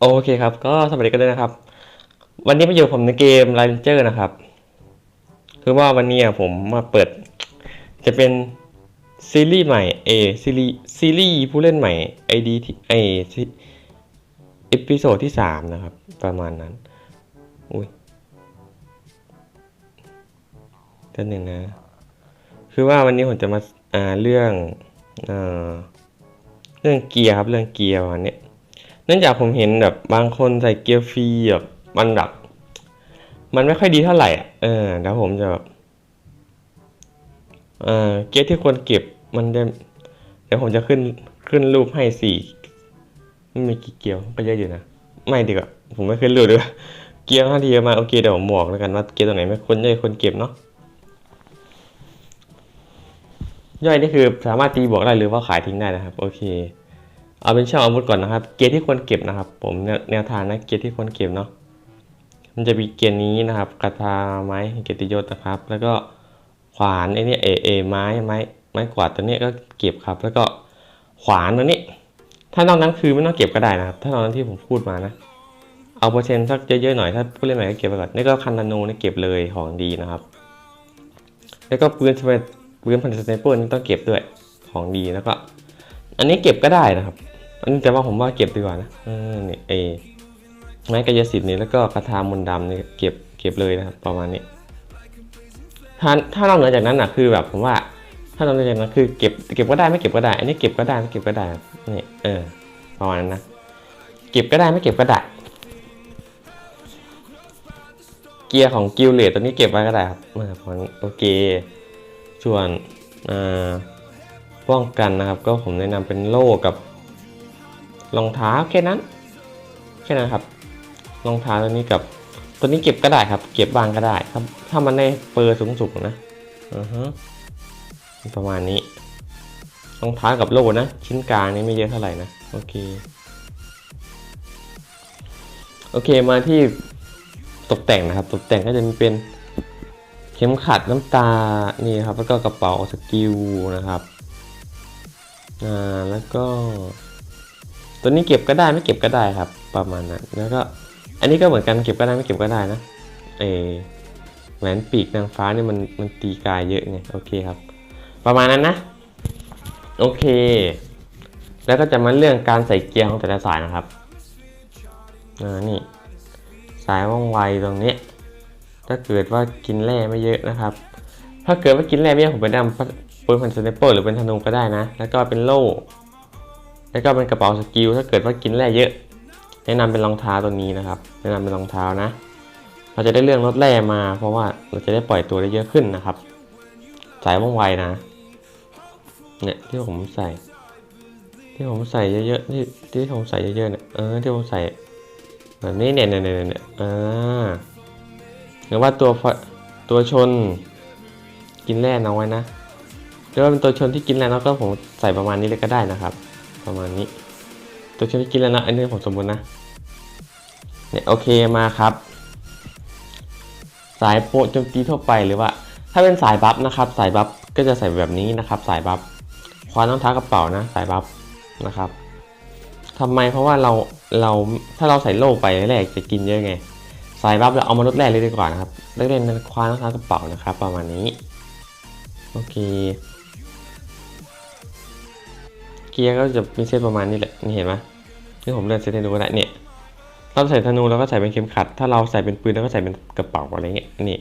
โอเคครับ ก็สวัสดีกันด้วยนะครับ วันนี้มาอยู่ผมในเกม r a n g e r นะครับ คือว่าวันนี้ผมมาเปิด จะเป็นซีรีส์ใหม่เอซีรีส์ซีรีส์ผู้เล่นใหม่ ID ที่ไอเอพิโซดที่สามนะครับ ประมาณนั้น อุ้ยท่านหนึ่งนะ คือว่าวันนี้ผมจะมาอ่าเรื่องอ่าเรื่องเกียร์ครับเรื่องเกียร์วันนี้ เนื่องจากผมเห็นแบบบางคนใส่เกียร์ฟรีแบบมันแบบมันไม่ค่อยดีเท่าไหร่อะเออแล้วผมจะแบบเออเกียร์ที่ควรเก็บมันจะเดี๋ยวผมจะขึ้นขึ้นรูปให้สี่มันมีกี่เกียร์ก็เยอะอยู่นะไม่ดีกว่าผมไม่ขึ้นรูปดีกว่าเกียร์ห้าทีมาโอเคเดี๋ยวผมบอกแล้วกันว่าเกียร์ตรงไหนไม่ควรจะควรเก็บเนาะย่อยนี่คือสามารถตีบวกได้หรือว่าขายทิ้งได้นะครับ โอเค เอาเป็นช่องอาวุธก่อนนะครับ เกียร์ที่ควรเก็บนะครับ ผมแนวแนวทางนะเกียร์ที่ควรเก็บเนาะมันจะมีเกียร์นี้นะครับกระทาไม้เกียรติยศนะครับ แล้วก็ขวานไอ้นี่เอเอไม้ไม้ไม้กวาดตัวนี้ก็เก็บครับ แล้วก็ขวานตัวนี้ ถ้านอกนั้นคือไม่ต้องเก็บก็ได้นะครับ ถ้านอกนั้นที่ผมพูดมานะ เอาเปอร์เซ็นต์สักเยอะๆหน่อยถ้าผู้เล่นใหม่ก็เก็บไปก่อนนี่ก็คันนาโนนี่เก็บเลยของดีนะครับ แล้วก็ปืนสเปรย์ปืนพันสไนเปอร์นี่ต้องเก็บด้วยของดีแล้วก็ อันนี้เก็บก็ได้นะครับ นนี้แต่ว่าผมว่าเก็บดีกว่านะเออนี่เอไม้กายสิทธิ์นี่แล้วก็คาถามนต์ดำนี่เก็บเก็บเลยนะครับประมาณนี้ ถ้าถ้านอกเหนือจากนั้นนะคือแบบผมว่า ถ้านอกเหนือจากนั้นคือเก็บเก็บก็ได้ไม่เก็บก็ได้ อันนี้เก็บก็ได้ไม่เก็บก็ได้นี่เออประมาณนั้นนะเก็บก็ได้ไม่เก็บก็ได้เกียร์ของกิลเลตตัวนี้เก็บไว้ก็ได้ครับมาพอโอเคส่วนอ่าป้องกันนะครับ ก็ผมแนะนำเป็นโล่กับ รองเท้าแค่นั้น แค่นั้นครับรองเท้าตัวนี้กับตัวนี้เก็บก็ได้ครับ เก็บบางก็ได้ครับถ้ามันได้เปอร์สูงสุดนะอือฮะประมาณนี้รองเท้ากับโล่นะ ชิ้นกลางนี่ไม่เยอะเท่าไหร่นะโอเคโอเคมาที่ตกแต่งนะครับ ตกแต่งก็จะมีเป็นเข็มขัดน้ำตานี่ครับ แล้วก็กระเป๋าสกิลนะครับอ่าแล้วก็ ตัวนี้เก็บก็ได้ไม่เก็บก็ได้ครับ ประมาณนั้นแล้วก็อันนี้ก็เหมือนกันเก็บก็ได้ไม่เก็บก็ได้นะเออแหวนปีกนางฟ้านี่มันมันตีกายเยอะไงโอเคครับ ประมาณนั้นนะ โอเค แล้วก็จะมาเรื่องการใส่เกียร์ของแต่ละสายนะครับอ่านี่สายว่องไวตรงนี้ ถ้าเกิดว่ากินแร่ไม่เยอะนะครับ ถ้าเกิดว่ากินแร่ไม่เยอะผมไปนำปืนพันสไนเปอร์หรือเป็นธนูก็ได้นะ แล้วก็เป็นโล่ แล้วก็เป็นกระเป๋าสกิลถ้าเกิดว่ากินแร่เยอะ แนะนำเป็นรองเท้าตัวนี้นะครับ แนะนำเป็นรองเท้านะ เราจะได้เรื่องลดแร่มา เพราะว่าเราจะได้ปล่อยตัวได้เยอะขึ้นนะครับ สายว่องไวนะเนี่ยที่ผมใส่ ที่ผมใส่เยอะๆที่ที่ผมใส่เยอะๆเนี่ยเออที่ผมใส่แบบนี้เนี่ยเนี่ยเนี่ยเนี่ยอ่าหรือว่าตัวฟตัวชนกินแร่น้อยนะหรือว่าเป็นตัวชนที่กินแล้วก็ผมใส่ประมาณนี้เลยก็ได้นะครับ ประมาณนี้ ตัวชนที่กินแล้วนะ อันนี้ผมสมบูรณ์นะ เนี่ยโอเคมาครับ สายโปรโจมตีทั่วไปหรือว่า ถ้าเป็นสายบัฟนะครับ สายบัฟก็จะใส่แบบนี้นะครับ สายบัฟคว้าน้องท้ากระเป๋านะ สายบัฟนะครับทำไมเพราะว่าเราเราถ้าเราใส่โล่ไปแรกจะกินเยอะไง สายบัฟเราเอามาลดแรกเลยดีกว่านะครับเล่นนั้นคว้าน้องท้ากระเป๋านะครับ ประมาณนี้ โอเค กียร์ก็จะมีเส้นประมาณนี้แหละ นี่เห็นไหมที่ผมเลือกเซตให้ดูก็ได้เนี่ยเราใส่ธนูเราก็ใส่เป็นเข็มขัด ถ้าเราใส่เป็นปืนเราก็ใส่เป็นกระเป๋าอะไรเงี้ย นี่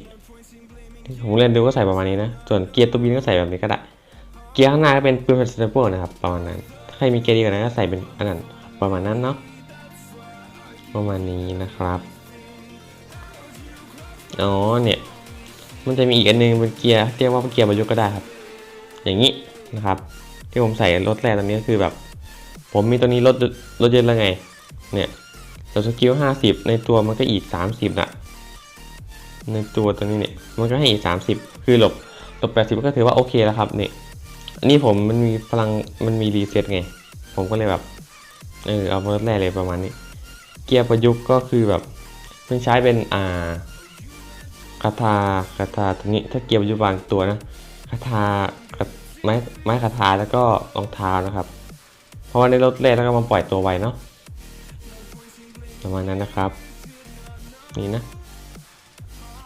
ที่ผมเล่นดูก็ใส่ประมาณนี้นะ ส่วนเกียร์ตัวบินก็ใส่แบบนี้ก็ได้ เกียร์ข้างหน้าก็เป็นปืนเป็นสไนเปอร์นะครับประมาณนั้น ถ้าใครมีเกียร์ดีกว่านั้นก็ใส่เป็นอันนั้นประมาณนั้นเนาะ ประมาณนี้นะครับ อ๋อเนี่ย มันจะมีอีกอันนึงเป็นเกียร์เรียกว่าเป็นเกียร์ประยุกต์ก็ได้ครับ อย่างนี้นะครับ ที่ผมใส่รถแรกตอนนี้คือแบบ ผมมีตัวนี้รถรถเยอะแล้วไง เนี่ยแต่สกิลห้าสิบในตัวมันก็อีกสามสิบนะในตัวตัวนี้เนี่ยมันก็ให้อีกสามสิบคือหลบหลบแปดสิบก็ถือว่าโอเคแล้วครับเนี่ยอันนี้ผมมันมีพลังมันมีรีเซ็ตไง ผมก็เลยแบบเออเอารถแรกเลยประมาณนี้ เกียร์ประยุกต์ก็คือแบบมันใช้เป็นอ่าคาถาคาถาตัวนี้ถ้าเกียร์อยู่บางตัวนะคาถา ไม้ไม้คาถาแล้วก็รองเท้านะครับ เพราะว่าในรถแรกแล้วก็มาปล่อยตัวไวเนาะประมาณนั้นนะครับ นี่นะ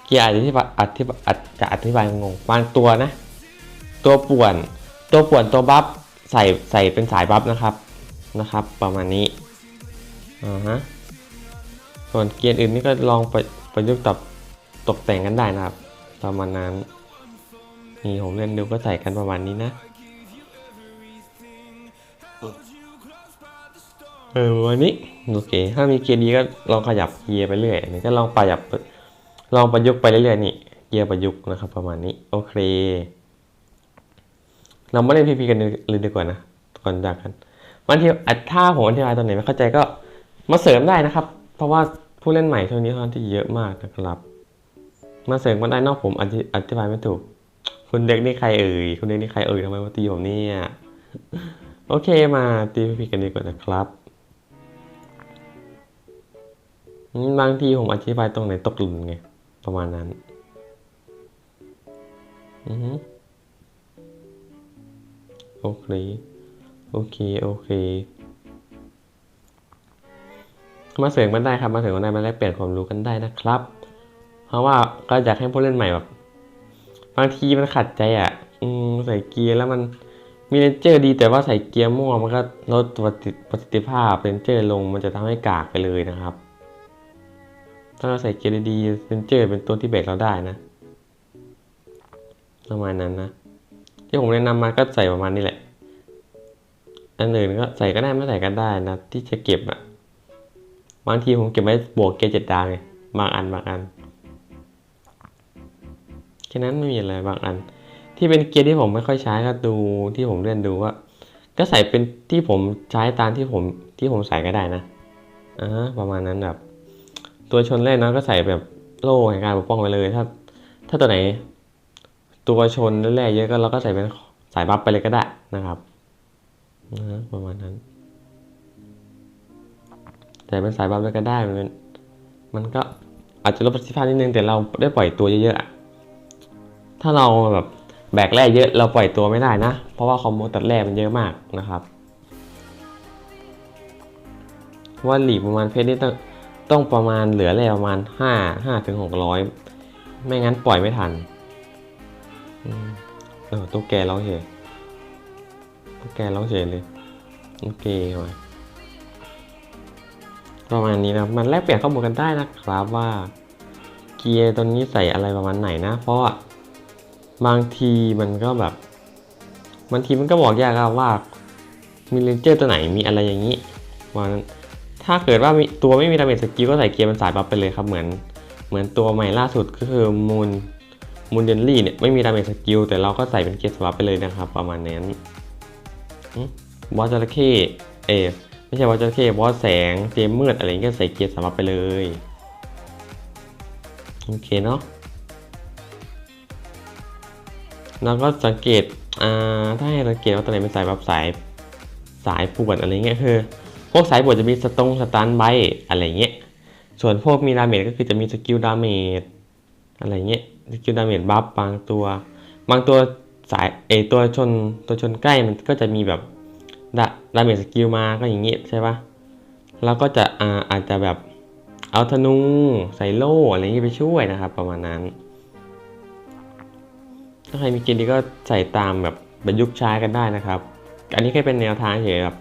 เกียร์อาจจะอธิบายอธิบายอาจจะอธิบายงงบางตัวนะ ตัวป่วน ตัวป่วนตัวบัฟใส่ใส่เป็นสายบัฟนะครับนะครับ ประมาณนี้อ่าฮะส่วนเกียร์อื่นนี่ก็ลองประประยุกต์ตับตกแต่งกันได้นะครับ ประมาณนั้น นี่ผมเล่นดูก็ใส่กันประมาณนี้นะเออวันนี้โอเค ถ้ามีเกียร์ดีก็ลองขยับเกียร์ไปเรื่อยอันนี้ก็ลองประหยับลองประยุกต์ไปเรื่อยๆนี่เกียร์ประยุกต์นะครับ ประมาณนี้โอเค เรามาเล่นพีพีกันเลยดีกว่านะก่อนจากกันบางทีอะถ้าผมอธิบายตอนไหนไม่เข้าใจก็มาเสริมได้นะครับ เพราะว่าผู้เล่นใหม่ช่วงนี้ค่อนข้างที่เยอะมากนะครับ มาเสริมกันได้นอกผมอธิอธิบายไม่ถูก คุณเด็กนี่ใครเอ่ยคุณเด็กนี่ใครเอ่ยทำไมมาตีผมเนี่ยโอเคมาตีพีพีกันดีกว่านะครับบางทีผมอธิบายตรงไหนตกหลุมไงประมาณนั้นอือฮึโอเค โอเค โอเค มาเสริมกันได้ครับ มาเสริมกันได้มาแลกเปลี่ยนความรู้กันได้นะครับ เพราะว่าก็อยากให้ผู้เล่นใหม่แบบ บางทีมันขัดใจอะ อืมใส่เกียร์แล้วมันมีเรนเจอร์ดีแต่ว่าใส่เกียร์มั่วมันก็ลดประสิทธิภาพเรนเจอร์ลงมันจะทำให้กากไปเลยนะครับ ถ้าเราใส่เกียร์ดีเรนเจอร์เป็นตัวที่เบรกเราได้นะประมาณนั้นนะที่ผมแนะนำมาก็ใส่ประมาณนี้แหละ อันอื่นก็ใส่ก็ได้ไม่ใส่ก็ได้นะที่จะเก็บอะบางทีผมเก็บไว้บวกเกจเจ็ดดาวไงบางอันบางอัน แค่นั้นไม่มีอะไรบางอัน ที่เป็นเกียร์ที่ผมไม่ค่อยใช้ก็ดูที่ผมเลื่อนดูว่า ก็ใส่เป็นที่ผมใช้ตามที่ผมที่ผมใส่ก็ได้นะอ่าประมาณนั้นแบบ ตัวชนเล่นนะก็ใส่แบบโล่แห่งการปกป้องไปเลย ถ้า ถ้าตัวไหน ตัวชนแร่ๆเยอะก็เราก็ใส่เป็นสายบัฟไปเลยก็ได้นะครับนะประมาณนั้นใส่เป็นสายบัฟเลยก็ได้มันมันก็อาจจะลดประสิทธิภาพนิดนึงแต่เราได้ปล่อยตัวเยอะๆอะ ถ้าเราแบบแบกแร่เยอะเราปล่อยตัวไม่ได้นะ เพราะว่าคอมโบตัดแร่มันเยอะมากนะครับว่าหลีประมาณเพชรนี่ต้องต้องประมาณเหลือแร่ประมาณห้าห้าถึงหกร้อยไม่งั้นปล่อยไม่ทันเออตุ๊กแกร้องเฉยตุ๊กแกร้องเฉยเลยโอเคว่ะประมาณนี้นะมันแลกเปลี่ยนข้อมูลกันได้นะครับว่าเกียร์ตัวนี้ใส่อะไรประมาณไหนนะ เพราะว่า บางทีมันก็แบบบางทีมันก็บอกยากว่ามีเลนเจอร์ตัวไหนมีอะไรอย่างนี้วันถ้าเกิดว่ามีตัวไม่มีดาเมจสกิลก็ใส่เกียร์มันสายบัฟไปเลยครับเหมือน เหมือนตัวใหม่ล่าสุดก็คือมูนมูนเดนลี่เนี่ยไม่มีดาเมจสกิลแต่เราก็ใส่เป็นเกียร์สวับไปเลยนะครับ ประมาณนั้นอืมบอสจระเข้เออไม่ใช่บอสจระเข้บอสแสงเจมมืดอะไรเงี้ยใส่เกียร์สวับไปเลย โอเคเนาะ แล้วก็สังเกตอ่าถ้าให้สังเกตว่าตัวไหนเป็นสายแบบสายสายปวดอะไรเงี้ยคือ พวกสายปวดจะมีสตงสตันไบอะไรเงี้ยส่วนพวกมีดาเมจก็คือจะมีสกิลดาเมจอะไรเงี้ยสกิลดาเมจบัฟบางตัว บางตัวสายเออตัวชนตัวชนใกล้มันก็จะมีแบบดาดาเมจสกิลมาก็อย่างเงี้ยใช่ปะแล้วก็จะอ่าอาจจะแบบเอาธนูใส่โล่อะไรเงี้ยไปช่วยนะครับ ประมาณนั้น ถ้าใครมีเกมดีก็ใส่ตามแบบประยุกต์ใช้กันได้นะครับ อันนี้แค่เป็นแนวทางเฉยๆครับ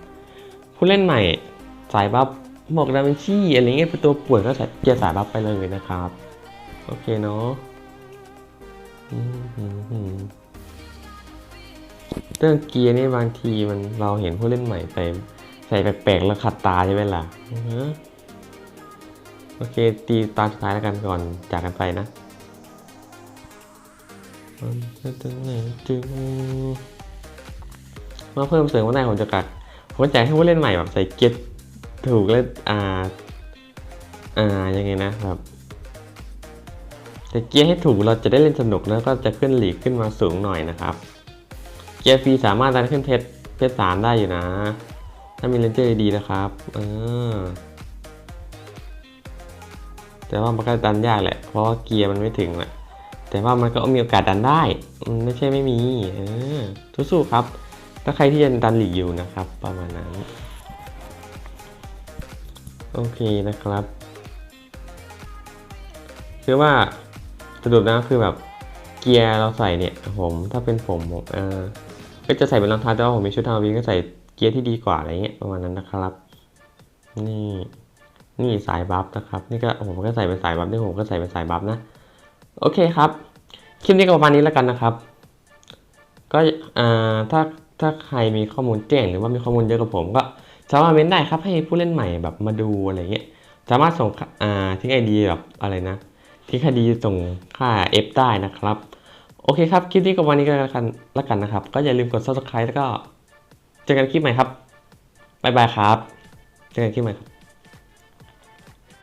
ผู้เล่นใหม่สายบัฟบอกดาวินชีอะไรเงี้ยเป็นตัวป่วยก็ใส่เกียร์สายบัฟไปเลยนะครับ โอเคเนาะเรื่องเกียร์นี่บางทีมันเราเห็นผู้เล่นใหม่ใส่ใส่แปลกๆแล้วขัดตาใช่ไหมล่ะอือฮะโอเคตีตาสุดท้ายแล้วกันก่อนจากกันไปนะ มาเพิ่มเสริมว่าได้ผมจะกัดผมจะให้ผู้เล่นใหม่แบบใส่เกียร์ถูกและอ่าอ่ายังไงนะครับแต่เกียร์ให้ถูกเราจะได้เล่นสนุกแล้วก็จะขึ้นหลีกขึ้นมาสูงหน่อยนะครับ เกียร์ฟรีสามารถดันขึ้นเพชรเพชรสามได้อยู่นะ ถ้ามีเลนเจอร์ดีนะครับเออแต่ว่ามันก็ดันยากแหละ เพราะว่าเกียร์มันไม่ถึงแหละ แต่ว่ามันก็มีโอกาสดันได้มันไม่ใช่ไม่มีเออสู้ๆครับ ถ้าใครที่ยังดันหลีกอยู่นะครับ ประมาณนั้น โอเคนะครับ คือว่าสรุปนะคือแบบเกียร์เราใส่เนี่ยผมถ้าเป็นผมผมเออก็จะใส่เป็นรองเท้าแต่ว่าผมมีชุดทาวินก็ใส่เกียร์ที่ดีกว่าอะไรเงี้ยประมาณนั้นนะครับ นี่นี่สายบัฟนะครับ นี่ก็ผมก็ใส่เป็นสายบัฟนี่ผมก็ใส่เป็นสายบัฟนะ โอเคครับ คลิปนี้ก็ประมาณนี้แล้วกันนะครับ ก็ถ้าถ้าใครมีข้อมูลแจ้งหรือว่ามีข้อมูลเยอะกว่าผมก็สามารถเม้นได้ครับให้ผู้เล่นใหม่แบบมาดูอะไรเงี้ยสามารถส่งอ่าทิ้งไอดีแบบอะไรนะทิ้งไอดีส่งค่า F ได้นะครับ โอเคครับ คลิปนี้ก็วันนี้ก็แล้วกันแล้วกันนะครับ ก็อย่าลืมกด subscribe แล้วก็เจอกันคลิปใหม่ครับบ๊ายบายครับ เจอกันคลิปใหม่ครับ